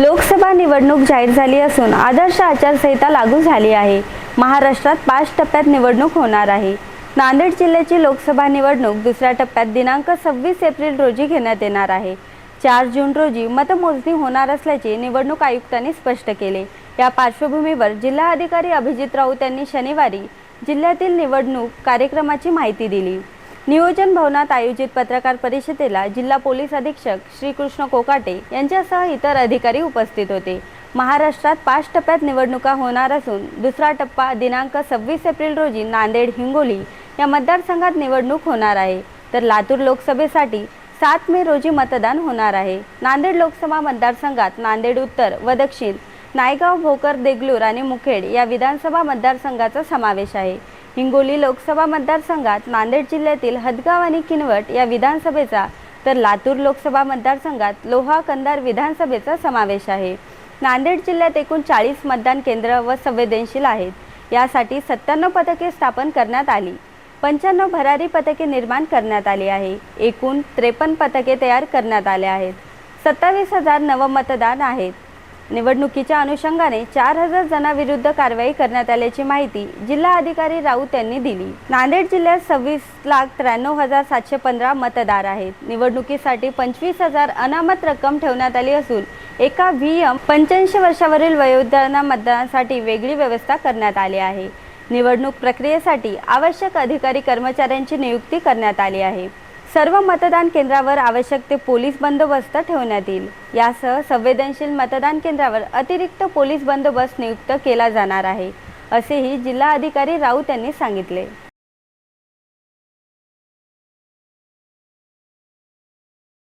लोकसभा निवडणूक जाहीर झाली असून आदर्श आचारसंहिता लागू झाली आहे. महाराष्ट्रात पाच टप्प्यात निवडणूक होणार आहे. नांदेड जिल्ह्याची लोकसभा निवडणूक दुसऱ्या टप्प्यात दिनांक सव्वीस एप्रिल रोजी घेण्यात येणार आहे. चार जून रोजी मतमोजणी होणार असल्याचे निवडणूक आयुक्तांनी स्पष्ट केले. या पार्श्वभूमीवर जिल्हाधिकारी अभिजित राऊत यांनी शनिवारी जिल्ह्यातील निवडणूक कार्यक्रमाची माहिती दिली. नियोजन भवनात आयोजित पत्रकार परिषदेला जिल्हा पोलीस अधीक्षक श्रीकृष्ण कोकाटे यांच्यासह इतर अधिकारी उपस्थित होते. महाराष्ट्रात पाच टप्प्यात निवडणुका होणार असून दुसरा टप्पा दिनांक सव्वीस एप्रिल रोजी नांदेड हिंगोली या मतदारसंघात निवडणूक होणार आहे. तर लातूर लोकसभेसाठी सात मे रोजी मतदान होणार आहे. नांदेड लोकसभा मतदारसंघात नांदेड उत्तर व दक्षिण नायगाव भोकर देगलूर आणि मुखेड या विधानसभा मतदारसंघाचा समावेश आहे. हिंगोली लोकसभा मतदारसंघात नांदेड जिल्ह्यातील हदगाव आणि किनवट या विधानसभेचा तर लातूर लोकसभा मतदारसंघात लोहा कंदार विधानसभेचा समावेश आहे. नांदेड जिल्ह्यात एकूण चाळीस मतदान केंद्र व संवेदनशील आहेत. यासाठी सत्त्याण्णव पथके स्थापन करण्यात आली. पंच्याण्णव भरारी पथके निर्माण करण्यात आली आहे. एकूण त्रेपन्न पथके तयार करण्यात आले आहेत. सत्तावीस हजार नवमतदान आहेत. निवडणुकीच्या अनुषंगाने चार हजार जणांविरुद्ध कारवाई करण्यात आल्याची माहिती जिल्हा अधिकारी राऊत यांनी दिली. नांदेड जिल्ह्यात सव्वीस लाख त्र्याण्णव हजार सातशे पंधरा मतदार आहेत. निवडणुकीसाठी पंचवीस हजार अनामत रक्कम ठेवण्यात आली असून एका व्ही एम पंच्याऐंशी वर्षावरील वयोवृद्धांना मतदानासाठी वेगळी व्यवस्था करण्यात आली आहे. निवडणूक प्रक्रियेसाठी आवश्यक अधिकारी कर्मचाऱ्यांची नियुक्ती करण्यात आली आहे. सर्व मतदान केंद्रावर आवश्यक ते पोलीस बंदोबस्त ठेवण्यात येईल. यासह संवेदनशील मतदान केंद्रावर अतिरिक्त पोलीस बंदोबस्त नियुक्त केला जाणार आहे असेही जिल्हा अधिकारी राऊत यांनी सांगितले.